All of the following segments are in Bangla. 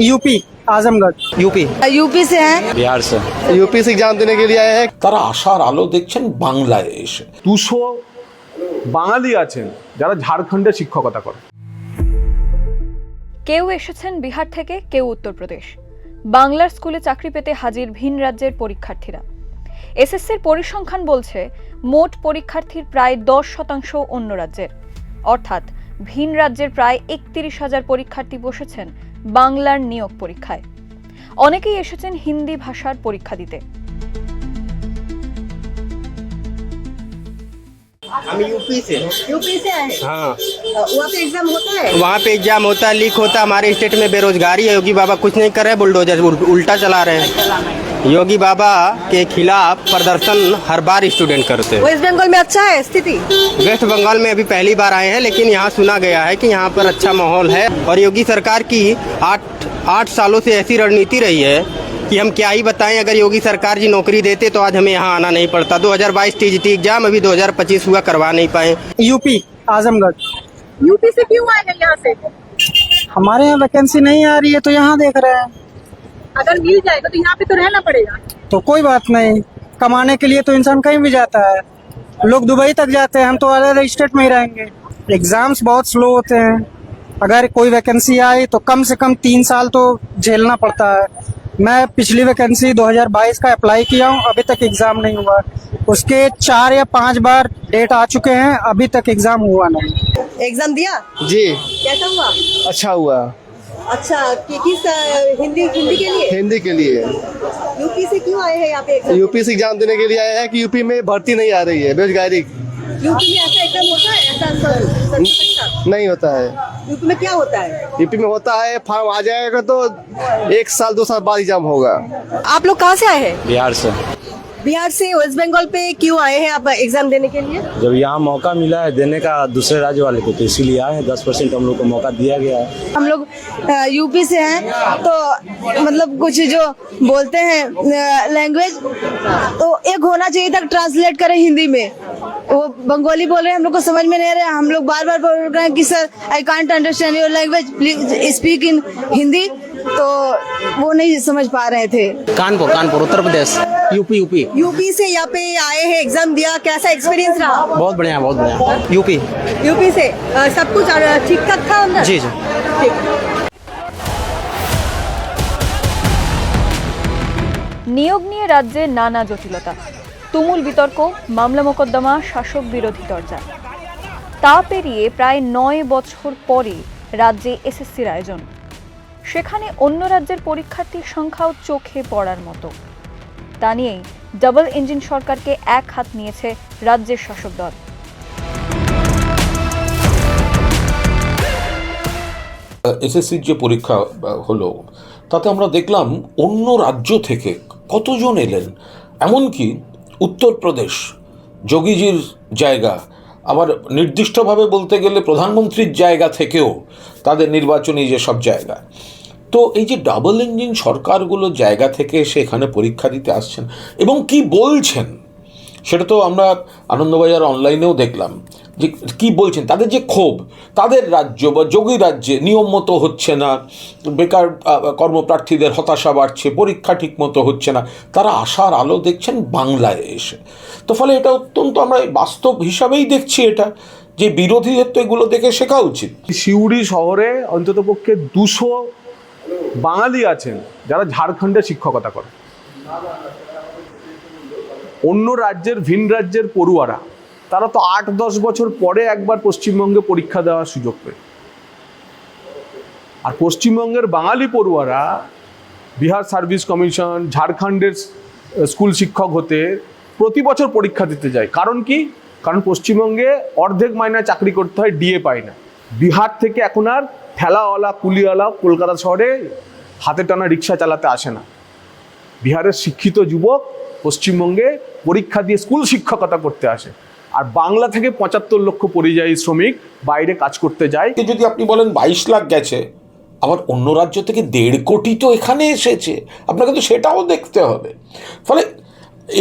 यूपी आजमगढ़ यूपी यूपी से हैं बिहार से यूपी से एग्जाम देने के लिए आए हैं তারা আশার আলো দেখছেন বাংলায় এসে দুশো বাঙালি আছেন যারা ঝাড়খণ্ডে শিক্ষকতা করে কেউ এসেছেন বিহার থেকে কেউ উত্তরপ্রদেশ বাংলার স্কুলে চাকরি পেতে হাজির ভিন রাজ্যের পরীক্ষার্থীরা এসএসসির পরিসংখ্যান বলছে মোট পরীক্ষার্থীর প্রায় দশ শতাংশ অন্য রাজ্যের অর্থাৎ ভিন রাজ্যের প্রায় একত্রিশ হাজার পরীক্ষার্থী বসেছেন বাংলার নিয়োগ পরীক্ষায় অনেকেই এসেছেন হিন্দি ভাষার পরীক্ষা দিতে यूपी से हैं हाँ वहाँ पे एग्जाम होता है वहाँ पे एग्जाम होता है लीक होता है हमारे स्टेट में बेरोजगारी है योगी बाबा कुछ नहीं कर रहे बुलडोजर उल- उल्टा चला रहे हैं योगी बाबा के खिलाफ प्रदर्शन हर बार स्टूडेंट करते हैं। वेस्ट बंगाल में अच्छा है स्थिति? वेस्ट बंगाल में अभी पहली बार आए हैं लेकिन यहाँ सुना गया है कि यहाँ पर अच्छा माहौल है और योगी सरकार की आठ आठ सालों से ऐसी रणनीति रही है कि हम क्या ही बताएँ अगर योगी सरकार जी नौकरी देते तो आज हमें यहाँ आना नहीं पड़ता। 2022 टीजीटी एग्ज़ाम अभी 2025 हुआ करवा नहीं पाए। यूपी आजमगढ़। यूपी से क्यों आए हैं यहाँ से? हमारे यहाँ वैकेंसी नहीं आ रही है तो यहाँ देख रहे हैं। अगर मिल जाएगा तो यहाँ पे तो रहना पड़ेगा। तो कोई बात नहीं। कमाने के लिए तो इंसान कहीं भी जाता है। लोग दुबई तक जाते हैं हम तो अलग अलग स्टेट में ही रहेंगे। एग्ज़ाम्स बहुत स्लो होते हैं। अगर कोई वैकेंसी आई तो कम से कम तीन साल तो झेलना पड़ता है। मैं पिछली वैकेंसी 2022 का अप्लाई किया हूँ अभी तक एग्ज़ाम नहीं हुआ। उसके चार या पाँच बार डेट आ चुके हैं अभी तक एग्ज़ाम हुआ नहीं। एग्ज़ाम दिया? जी। कैसा हुआ? अच्छा हुआ। अच्छा कि, किस हिंदी हिंदी के लिए? हिंदी के लिए। यूपी से क्यों आए हैं यहाँ पे यूपी से एग्ज़ाम देने के लिए आए हैं कि यूपी में भर्ती नहीं आ रही है बेरोजगारी। यूपी में ऐसा एग्ज़ाम होता है? ऐसा सर- सर- सर- नहीं होता है। यूपी में क्या होता है? यूपी में होता है फॉर्म आ जाएगा तो एक साल दो साल बाद एग्ज़ाम होगा। आप लोग कहाँ से आए हैं? बिहार से। बिहार से वेस्ट बंगाल पे क्यों आए हैं आप एग्ज़ाम देने के लिए? जब यहाँ मौका मिला है देने का दूसरे राज्य वाले को तो इसीलिए आए हैं। दस परसेंट हम लोग को मौका दिया गया है। हम लोग यूपी से हैं तो मतलब कुछ जो बोलते हैं लैंग्वेज तो एक होना चाहिए था ट्रांसलेट करें हिंदी में। वो बंगाली बोल रहे हैं हम लोग को समझ में नहीं आ रहा है। हम लोग बार बार बोल रहे हैं कि sir I can't understand your language please speak in Hindi. तो वो नहीं समझ पा रहे थे Kanpur Kanpur Uttar Pradesh UP UP UP से यहाँ पे आए हैं एग्जाम दिया कैसा एक्सपीरियंस रहा बहुत बढ़िया बहुत बढ़िया यूपी यूपी से अ, सब कुछ ठीक ठाक था अंदर जी जी ठीक নিয়োগ নিয়ে রাজ্যে নানা জটিলতা তুমুল বিতর্ক মামলা মোকদ্দমা শাসক বিরোধী দরজা তা পেরিয়ে প্রায় নয় বছর পরে রাজ্যে এসএসসির আয়োজন সেখানে অন্য রাজ্যের পরীক্ষার্থীর সংখ্যাও চোখে পড়ার মতো। তা নিয়েই ডাবল ইঞ্জিন সরকারকে এক হাত নিয়েছে রাজ্যের শাসক দল। এসএসসির যে পরীক্ষা হলো, তাতে আমরা দেখলাম অন্য রাজ্য থেকে কতজন এলেন? এমনকি উত্তরপ্রদেশ, যোগীজির জায়গা আবার নির্দিষ্টভাবে বলতে গেলে প্রধানমন্ত্রীর জায়গা থেকেও তাদের নির্বাচনী যেসব জায়গা। তো এই যে ডাবল ইঞ্জিন সরকারগুলো জায়গা থেকে এসে এখানে পরীক্ষা দিতে আসছেন এবং কি বলছেন, সেটা তো আমরা আনন্দবাজার অনলাইনেও দেখলাম। যে কি বলছেন? তাদের যে ক্ষোভ, তাদের রাজ্য বা যোগী রাজ্যে নিয়ম মতো হচ্ছে না, বেকার কর্মপ্রার্থীদের হতাশা বাড়ছে, পরীক্ষা ঠিক মতো হচ্ছে না। তারা আশার আলো দেখছেন বাংলায় এসে। তো ফলে এটা অত্যন্ত আমরা বাস্তব হিসাবেই দেখছি এটা, যে বিরোধীদের তো এগুলো দেখে শেখা উচিত। সিউড়ি শহরে অন্ততপক্ষে দুশো বাঙালি আছেন যারা ঝাড়খণ্ডে শিক্ষকতা করে অন্য রাজ্যের ভিন রাজ্যের পড়ুয়ারা তারা তো আট দশ বছর পরে একবার পশ্চিমবঙ্গে পরীক্ষা দেওয়ার সুযোগ পেয়ে আর পশ্চিমবঙ্গের বাঙালি পড়ুয়ারা, বিহার সার্ভিস কমিশন, ঝাড়খণ্ডের স্কুল শিক্ষক হতে প্রতি বছর পরীক্ষা দিতে যায়। কারণ কি? কারণ পশ্চিমবঙ্গে অর্ধেক মাইনা চাকরি করতে হয়, ডিএ পায় না। বিহার থেকে এখন আর ঠেলাওয়ালা, কুলিওয়ালা কলকাতা শহরে হাতে টানা রিক্সা চালাতে আসে না। বিহারের শিক্ষিত যুবক পশ্চিমবঙ্গে পরীক্ষা দিয়ে স্কুল শিক্ষকতা করতে আসে। আর বাংলা থেকে পঁচাত্তর লক্ষ পরিযায়ী শ্রমিক বাইরে কাজ করতে যায়। যদি আপনি বলেন বাইশ লাখ গেছে, আবার অন্য রাজ্য থেকে দেড় কোটি তো এখানে এসেছে, আপনাকে তো সেটাও দেখতে হবে। ফলে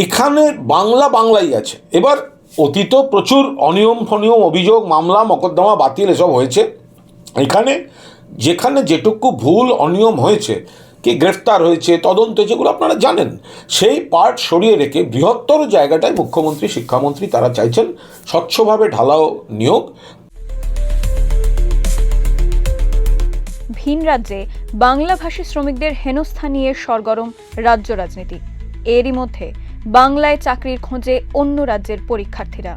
এখানে বাংলা বাংলাই আছে। এবার অতীত প্রচুর অনিয়ম ফনিয়ম, অভিযোগ, মামলা, মকদ্দমা, বাতিল এসব হয়েছে। এখানে যেখানে যেটুকু ভুল, অনিয়ম হয়েছে কি গ্রেফতার হয়েছে, তদন্ত যেগুলো আপনারা জানেন, সেই পার্ট সরিয়ে রেখে বৃহত্তর জায়গাটায় মুখ্যমন্ত্রী, শিক্ষামন্ত্রী তারা চাইছেন স্বচ্ছভাবে ঢালাও নিয়োগ। ভিন রাজ্যে বাংলাভাষী শ্রমিকদের হেনস্থা নিয়ে সরগরম রাজ্য রাজনীতি। এরই মধ্যে বাংলায় চাকরির খোঁজে অন্য রাজ্যের পরীক্ষার্থীরা।